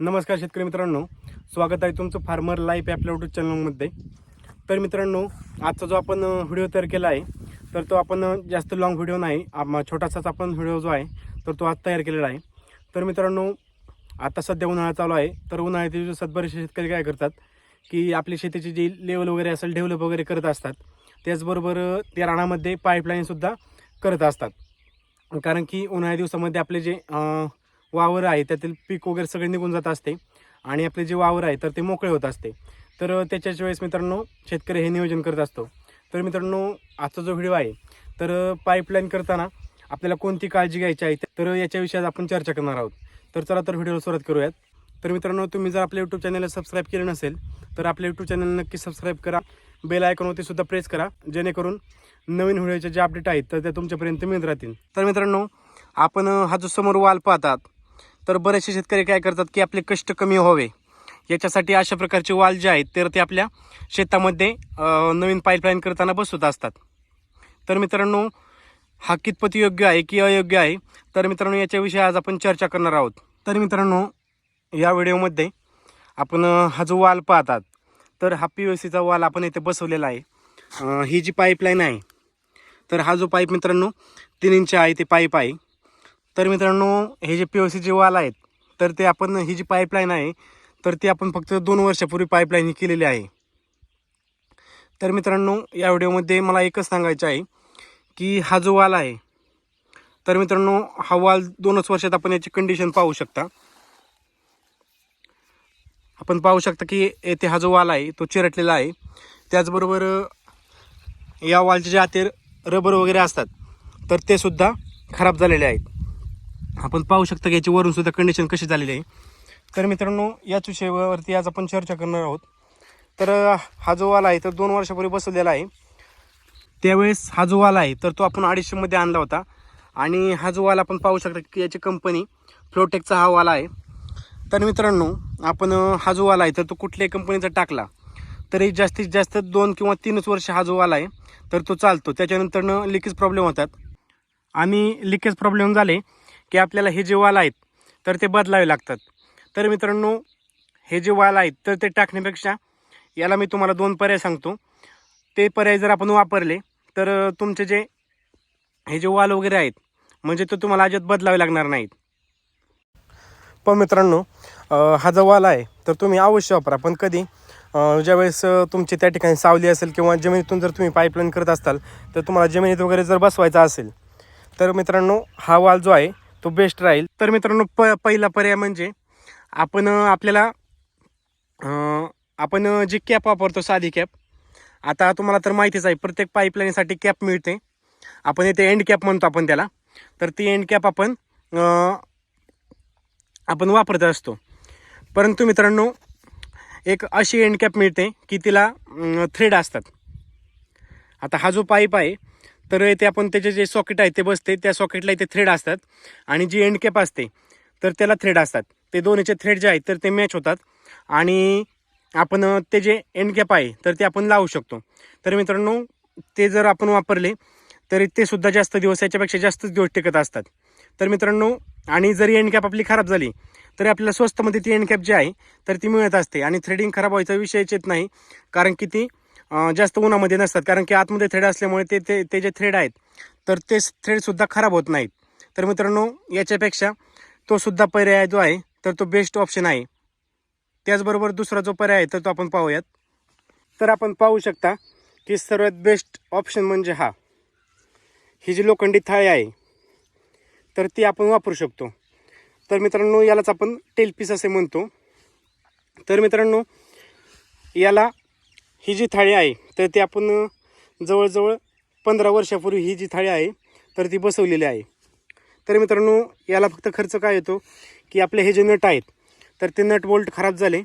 नमस्कार शेतकरी मित्रांनो. स्वागत आहे तुमचं फार्मर लाईफ आपल्या युट्यूब चॅनलमध्ये. तर मित्रांनो आजचा जो आपण व्हिडिओ तयार केला आहे तर तो आपण जास्त लॉंग व्हिडिओ नाही छोटासाच आपण व्हिडिओ जो आहे तर तो आज तयार केलेला आहे. तर मित्रांनो आता सध्या उन्हाळा चालू आहे तर उन्हाळ्यातील दिवसात बरेचसे शेतकरी काय करतात की आपली शेतीची जी लेवल वगैरे असेल डेव्हलप वगैरे करत असतात त्याचबरोबर त्या रानामध्ये पाईपलाईनसुद्धा करत असतात. कारण की उन्हाळ्या दिवसामध्ये आपले जे वावर आहे त्यातील पीक वगैरे सगळे निघून जात असते. आणि आपले जे वावर आहे तर ते मोकळे होत असते. तर त्याच्याच वेळेस मित्रांनो शेतकरी हे नियोजन करत असतो. तर मित्रांनो आजचा जो व्हिडिओ आहे तर पाईपलाईन करताना आपल्याला कोणती काळजी घ्यायची आहे तर याच्याविषयी आपण चर्चा करणार आहोत. तर चला तर व्हिडिओला सुरुवात करूयात. तर मित्रांनो तुम्ही जर आपल्या यूट्यूब चॅनलला सबस्क्राईब केलं नसेल तर आपल्या यूट्यूब चॅनल नक्की सबस्क्राईब करा. बेल आयकॉनवरती सुद्धा प्रेस करा जेणेकरून नवीन व्हिडिओचे जे अपडेट आहेत तर ते तुमच्यापर्यंत मिळत राहतील. तर मित्रांनो आपण हा जो समोर वाल पाहतात तर बरेचसे शेतकरी काय करतात की आपले कष्ट कमी व्हावे. याच्यासाठी अशा प्रकारचे वाल जे आहेत तर ते आपल्या शेतामध्ये नवीन पाईपलाईन करताना बसवत असतात. तर मित्रांनो हा कितपत योग्य आहे की अयोग्य आहे? तर मित्रांनो याच्याविषयी आज आपण चर्चा करणार आहोत. तर मित्रांनो या व्हिडिओमध्ये आपण हा जो वाल पाहतात तर हा पी यू सीचा वाल आपण इथे बसवलेला आहे. ही जी पाईपलाईन आहे तर हा जो पाईप मित्रांनो तीन इंच आहे ते पाईप आहे. तर मित्रांनो हे जे पी ओ सीचे वाल आहेत तर ते आपण ही जी पाईपलाईन आहे तर ती आपण फक्त दोन वर्षापूर्वी पाईपलाईन ही केलेली आहे. तर मित्रांनो या व्हिडिओमध्ये मला एकच सांगायचं आहे की हा जो वाल आहे तर मित्रांनो हा वाल दोनच वर्षात आपण याची कंडिशन पाहू शकता. आपण पाहू शकता की येथे हा जो वाल आहे तो चिरटलेला आहे. त्याचबरोबर या वालचे जे आते रबर वगैरे असतात तर ते सुद्धा खराब झालेले आहेत. आपण पाहू शकता की याची वरून सुद्धा कंडिशन कशी झालेली आहे. तर मित्रांनो याच विषयावरती आज आपण चर्चा करणार आहोत. तर हा जो वाला आहे तर दोन वर्षापूर्वी बसवलेला आहे. त्यावेळेस हा जो वाला आहे तर तो आपण अडीचशेमध्ये आणला होता. आणि हा जो वाला आपण पाहू शकता की याची कंपनी फ्लोटेकचा हा वाला आहे. तर मित्रांनो आपण हा जो वाला आहे तर तो कुठल्याही कंपनीचा टाकला. तरी जास्तीत जास्त दोन किंवा तीनच वर्ष हा जो वाला आहे तर तो चालतो. त्याच्यानंतरनं लिकेज प्रॉब्लेम होतात. आणि लिकेज प्रॉब्लेम झाले. की आपल्याला हे जे वाल आहेत तर ते बदलावे लागतात. तर मित्रांनो हे जे वाल आहेत तर ते टाकण्यापेक्षा याला मी तुम्हाला दोन पर्याय सांगतो. ते पर्याय जर आपण वापरले तर तुमचे जे हे जे वाल वगैरे आहेत म्हणजे ते तुम्हाला अजिबात बदलावे लागणार नाहीत. पण मित्रांनो हा जो वाल आहे तर तुम्ही अवश्य वापरा. पण कधी ज्यावेळेस तुमची त्या ठिकाणी सावली असेल किंवा जमिनीतून जर तुम्ही पाईपलाईन करत असाल तर तुम्हाला जमिनीत वगैरे जर बसवायचा असेल तर मित्रांनो हा वाल जो आहे तो बेस्ट राहील. तर मित्रांनो प पहिला पर्याय म्हणजे आपण आपल्याला आपण जी कॅप वापरतो साधी कॅप आता तुम्हाला तर माहितीच आहे प्रत्येक पाईपलाईनसाठी कॅप मिळते. आपण येथे एंड कॅप म्हणतो आपण त्याला. तर ती एंड कॅप आपण आपण वापरत असतो. परंतु मित्रांनो एक अशी एंड कॅप मिळते की तिला थ्रेड असतात. आता हा जो पाईप आहे तर ते आपण त्याचे जे सॉकेट आहे ते बसते त्या सॉकेटला इथे थ्रेड असतात. आणि जी एंड कॅप असते तर त्याला थ्रेड असतात. ते दोन्हीचे थ्रेड जे आहेत तर ते मॅच होतात. आणि आपण ते जे एंड कॅप आहे तर ते आपण लावू शकतो. तर मित्रांनो ते जर आपण वापरले तरी ते सुद्धा जास्त दिवस याच्यापेक्षा जास्तच दिवस टिकत असतात. तर मित्रांनो आणि जरी एंड कॅप आपली खराब झाली तरी आपल्याला स्वस्तमध्ये ती एंड कॅप जी आहे तर ती मिळत असते. आणि थ्रेडिंग खराब व्हायचा विषयच येत नाही. कारण की ती जास्त उन्हामध्ये नसतात. कारण की आतमध्ये थ्रेड असल्यामुळे ते ते ते जे थ्रेड आहेत तर ते थ्रेडसुद्धा खराब होत नाहीत. तर मित्रांनो याच्यापेक्षा तो सुद्धा पर्याय जो आहे तर तो बेस्ट ऑप्शन आहे. त्याचबरोबर दुसरा जो पर्याय आहे तर तो आपण पाहूयात. तर आपण पाहू शकता की सर्वात बेस्ट ऑप्शन म्हणजे हा. ही जी लोखंडी थाळी आहे तर ती आपण वापरू शकतो. तर मित्रांनो यालाच आपण टेल पीस असे म्हणतो. तर मित्रांनो याला ही जी थाळी आहे तर ती आपण जवळजवळ पंधरा वर्षापूर्वी ही जी थाळी आहे तर ती बसवलेली आहे. तर मित्रांनो याला फक्त खर्च काय येतो की आपले हे जे नट आहेत तर ते नट बोल्ट खराब झाले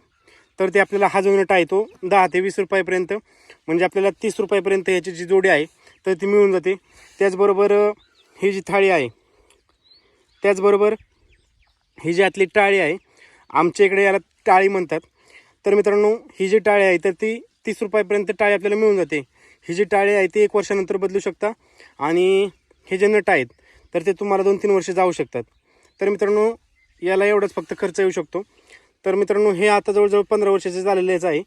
तर ते आपल्याला हा जो नट आहे तो दहा ते वीस रुपयापर्यंत म्हणजे आपल्याला तीस रुपयापर्यंत याची जी जोडी आहे तर ती मिळून जाते. त्याचबरोबर ही जी थाळी आहे त्याचबरोबर ही जी आतली टाळी आहे आमच्या इकडे याला टाळी म्हणतात. तर मित्रांनो ही जी टाळी आहे तर ती तीस रुपयापर्यंत टाळी आपल्याला मिळून जाते. ही जी टाळी आहे ती एक वर्षानंतर बदलू शकता आणि हे जे नट आहेत तर ते तुम्हाला दोन तीन वर्ष जाऊ शकतात. तर मित्रांनो याला एवढाच फक्त खर्च येऊ शकतो. तर मित्रांनो हे आता जवळजवळ पंधरा वर्षाचे झालेलेच आहे.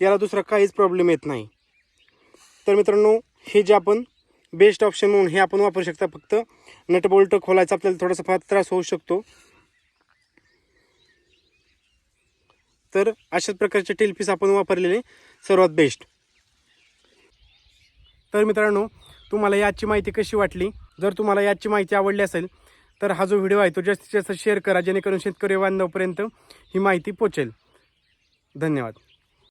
याला दुसरा काहीच प्रॉब्लेम येत नाही. तर मित्रांनो हे जे आपण बेस्ट ऑप्शन म्हणून हे आपण वापरू शकता. फक्त नटबोल्ट खोलायचा आपल्याला थोडासा फार त्रास होऊ शकतो. तर अशाच प्रकारचे टेलपीस आपण वापरलेले. सर्वात बेस्ट तर मित्रांनो तुम्हाला याची माहिती कशी वाटली? जर तुम्हाला याची माहिती आवडली असेल तर हा जो व्हिडिओ आहे तो जास्तीत जास्त शेअर करा जेणेकरून शेतकरी बांधवपर्यंत ही माहिती पोचेल. धन्यवाद.